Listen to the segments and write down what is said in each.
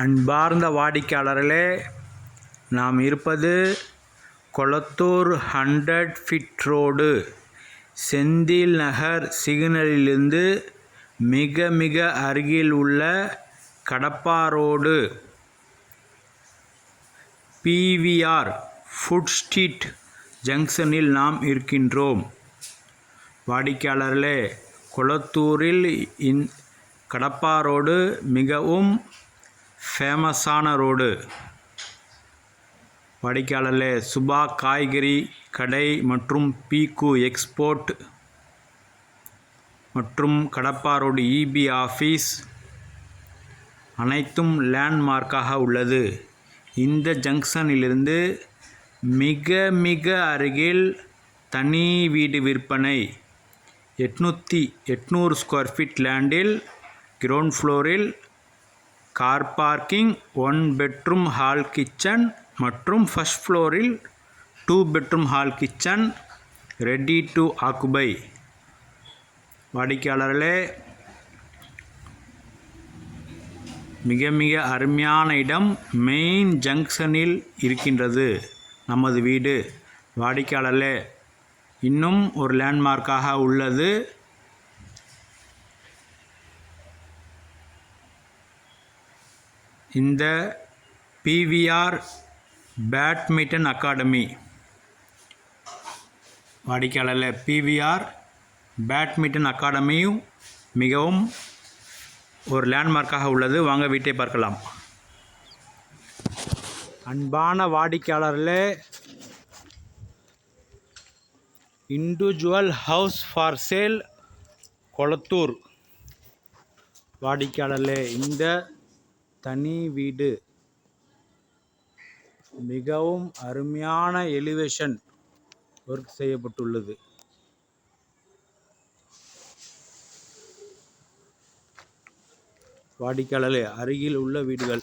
அன்பார்ந்த வாடிக்கையாளர்களே நாம் இருப்பது Kolathur hundred feet road. Senthil Nagar சிக்னலிலிருந்து மிக மிக அருகில் உள்ள Kadappa road. PVR food street ஜங்ஷனில் நாம் இருக்கின்றோம். வாடிக்கையாளர்களே கொளத்தூரில் இந் கடப்பா ரோடு மிகவும் ஃபேமஸான ரோடு. வாடிக்கையாளர்களே சுபா காய்கறி கடை மற்றும் பீக்கு எக்ஸ்போர்ட் மற்றும் கடப்பா ரோடு இபி ஆஃபீஸ் அனைத்தும் லேண்ட்மார்க்காக உள்ளது. இந்த ஜங்ஷனிலிருந்து மிக மிக அருகில் தனி வீடு விற்பனை. எட்நூற்றி எட்நூறு ஸ்கொயர் ஃபீட் லேண்டில் கிரவுண்ட் ஃப்ளோரில் car parking one bedroom hall kitchen மற்றும் ஃபஸ்ட் ஃப்ளோரில் two bedroom hall kitchen ready to occupy. வாடிக்கையாளர்களே மிக மிக அருமையான இடம் மெயின் ஜங்ஷனில் இருக்கின்றது நமது வீடு. வாடிக்கையாளர்களே இன்னும் ஒரு லேண்ட்மார்க்காக உள்ளது. இந்த பிவிஆர் பேட்மிட்டன் அகாடமி வாடிக்கையாளரில் பிவிஆர் பேட்மிட்டன் அகாடமியும் மிகவும் ஒரு லேண்ட்மார்க்காக உள்ளது. வாங்க வீட்டை பார்க்கலாம். அன்பான வாடிக்கையாளர்களே individual house for sale Kolathur. வாடிக்கையாளர்களே இந்த தனி வீடு. மிகவும் அருமையான எலிவேஷன் ஒர்க் செய்யப்பட்டுள்ளது. வாடிக்கையாளர்களே அருகில் உள்ள வீடுகள்.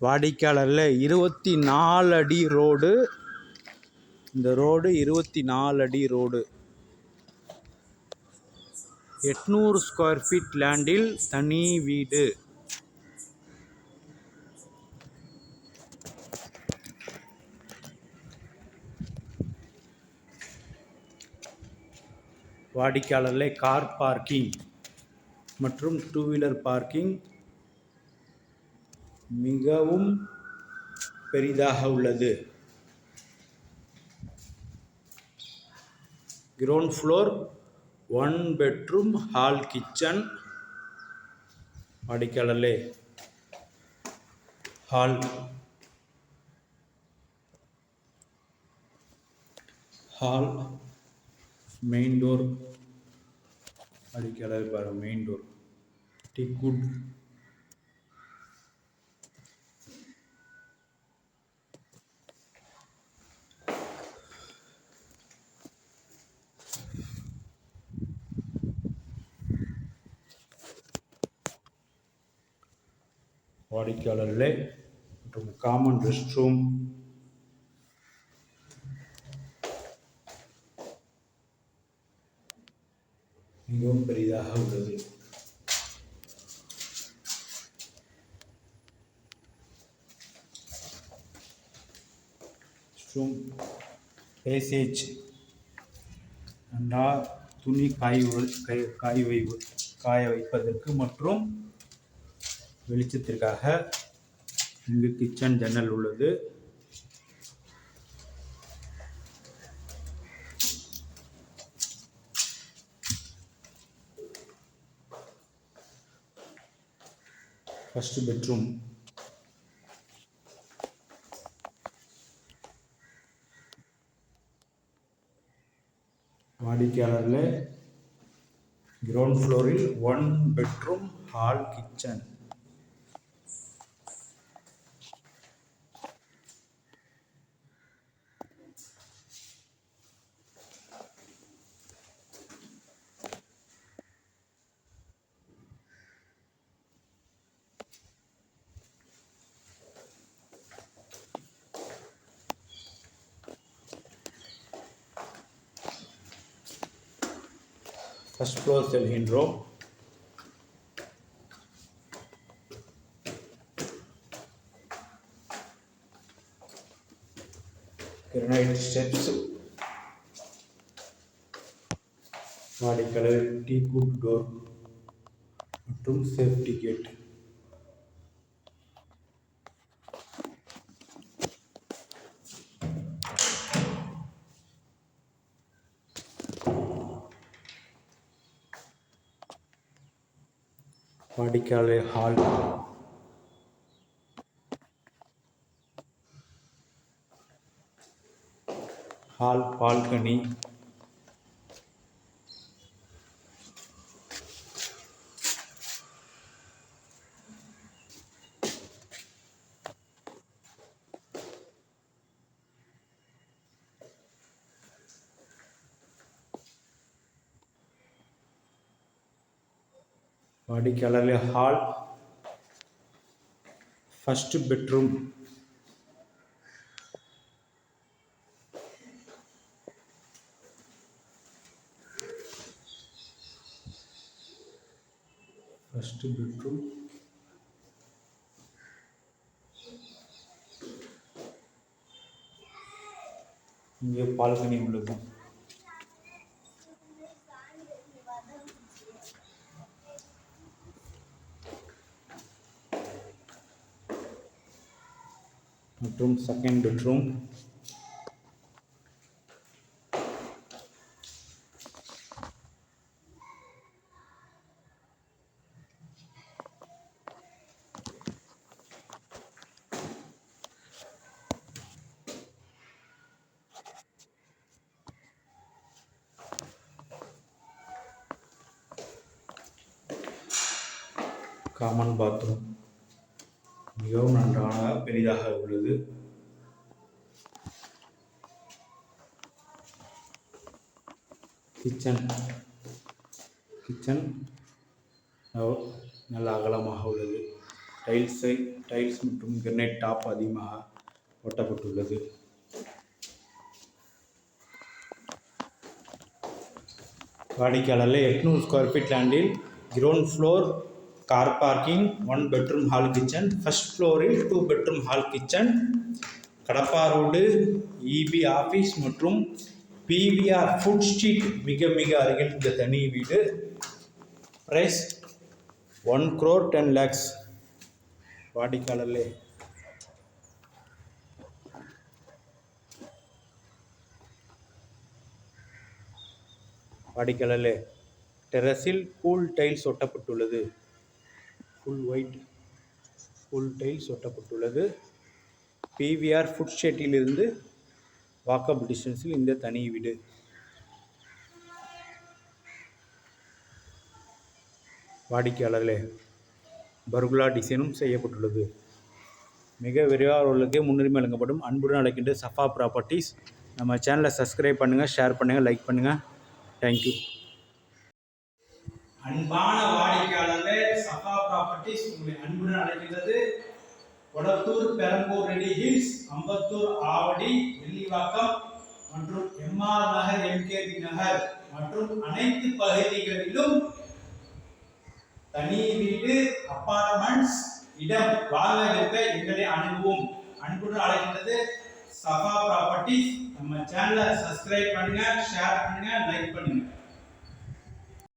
வாடிக்கையாளரில் இருபத்தி நாலு அடி ரோடு இந்த ரோடு இருபத்தி நாலு அடி ரோடு எட்நூறு ஸ்கொயர் ஃபீட் லேண்டில் தனி வீடு. வாடிக்கையாளர்களே கார் பார்க்கிங் மற்றும் டூ வீலர் பார்க்கிங் மிகவும் பெரிதாக உள்ளது. Ground floor one bedroom hall kitchen அடிக்கடலே hall hall main door வாடிக்கையாளர் பாரு மெயின் டோர் டிக்குட் வாடிக்கையாளர்களே மற்றும் காமன் ரெஸ்ட் ரூம் மிகவும் பெரிதாக உள்ளது. ரூம் பேசேஜ் நன்றா துணி காய் காய் காய் வை காய வைப்பதற்கு மற்றும் வெளிச்சத்திற்காக இங்கு கிச்சன் ஜன்னல் உள்ளது. ஃபஸ்ட்டு பெட்ரூம் வாடிக்கையாளர்களே கிரவுண்ட் ஃப்ளோரில் one bedroom hall kitchen first floor செல்கின்றோம் கிரனைட் ஸ்டெப்ஸ் வாடிக்கலர் டீ குட் டோர் மற்றும் சேஃப்டி கேட் வாடிக்கையாளர் ஹால் ஹால் பால்கனி வாடிக்கையாளர் hall first bedroom first bedroom இங்கே பால்கனி உள்ளது. மற்றும் செகண்ட் பெட்ரூம் காமன் பாத்ரூம் மிகவும் நன்றாக பெரிதாக உள்ளது. கிச்சன். கிச்சன் நல்ல அகலமாக உள்ளது. டைல்ஸை டைல்ஸ் மற்றும் கிரனைட் டாப் அதிகமாக ஒட்டப்பட்டுள்ளது. வாடிக்கையாளரில் எட்நூறு ஸ்கொயர் ஃபீட் லேண்டில் ground floor car parking one bedroom hall kitchen first ஃப்ளோரில் two bedroom hall kitchen Kadappa road EB office மற்றும் பிவிஆர் ஃபுட் ஸ்ட்ரீட் மிக மிக அருகில் இந்த தனி வீடு. Price one crore ten lakhs வாடிக்கையாளர்லே வாடிக்கையாளர்லே டெரஸில் கூல் டைல்ஸ் ஒட்டப்பட்டுள்ளது. ஃபுல் ஒயிட் ஃபுல் டைல்ஸ் ஒட்டப்பட்டுள்ளது. பிவிஆர் ஃபுட் ஷெட்டிலிருந்து வாக்கப் டிஸ்டன்ஸில் இந்த தனி வீடு. வாடிக்கையாளர்களே பர்குலா டிசைனும் செய்யப்பட்டுள்ளது. மிக விரைவாளர்களுக்கே முன்னுரிமை வழங்கப்படும் அன்புடன் அழைக்கின்ற சஃபா ப்ராப்பர்ட்டிஸ் நம்ம சேனலை சப்ஸ்கிரைப் பண்ணுங்கள் ஷேர் பண்ணுங்கள் லைக் பண்ணுங்கள் தேங்க்யூ அன்பான வாடிக்கையாளர்களே சஃபா ப்ராப்பர்ட்டிஸ் உங்களை அன்புடன் அழைக்கின்றது. கொடத்தூர் பெரம்பூர் ரெடி ஹில்ஸ் அம்பத்தூர் ஆவடி வெள்ளிவாக்கம் மற்றும் எம்ஆர் நகர் எம்கேபி நகர் மற்றும் அனைத்து பகுதிகளிலும் தனி வீடு அப்பார்ட்மெண்ட்ஸ் இடம் வாங்க இருக்க எங்களை அணுகுவோம். அன்புடன் அழைக்கின்றது சஃபா ப்ராப்பர்ட்டிஸ் நம்ம சேனலை சப்ஸ்கிரைப் பண்ணுங்க ஷேர் பண்ணுங்க லைக் பண்ணுங்க.